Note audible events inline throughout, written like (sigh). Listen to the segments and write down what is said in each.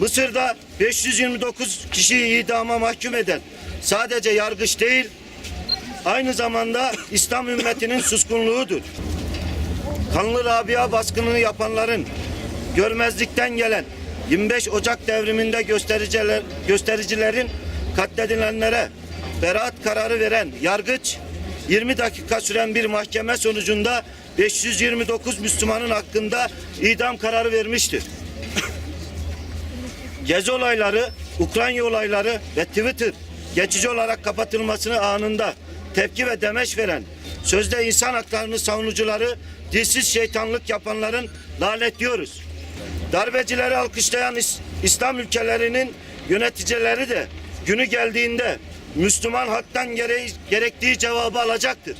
Mısır'da 529 kişiyi idama mahkum eden sadece yargıç değil, aynı zamanda İslam ümmetinin suskunluğudur. Kanlı Rabia baskınını yapanların görmezlikten gelen 25 Ocak devriminde göstericiler, göstericilerin katledilenlere beraat kararı veren yargıç 20 dakika süren bir mahkeme sonucunda 529 Müslümanın hakkında idam kararı vermiştir. (coughs) Gezi olayları, Ukrayna olayları ve Twitter geçici olarak kapatılmasını anında tepki ve demeç veren, sözde insan haklarını savunucuları, dilsiz şeytanlık yapanların lanetliyoruz. Darbecileri alkışlayan İslam ülkelerinin yöneticileri de günü geldiğinde Müslüman haktan gere gerektiği cevabı alacaktır.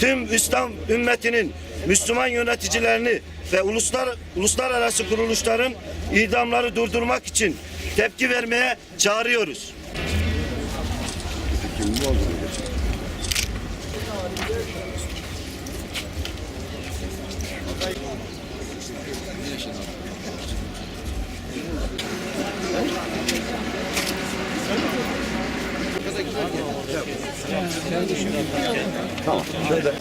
Tüm İslam ümmetinin Müslüman yöneticilerini ve uluslar, uluslararası kuruluşların idamları durdurmak için tepki vermeye çağırıyoruz. Kim bu Tamam. Şöyle.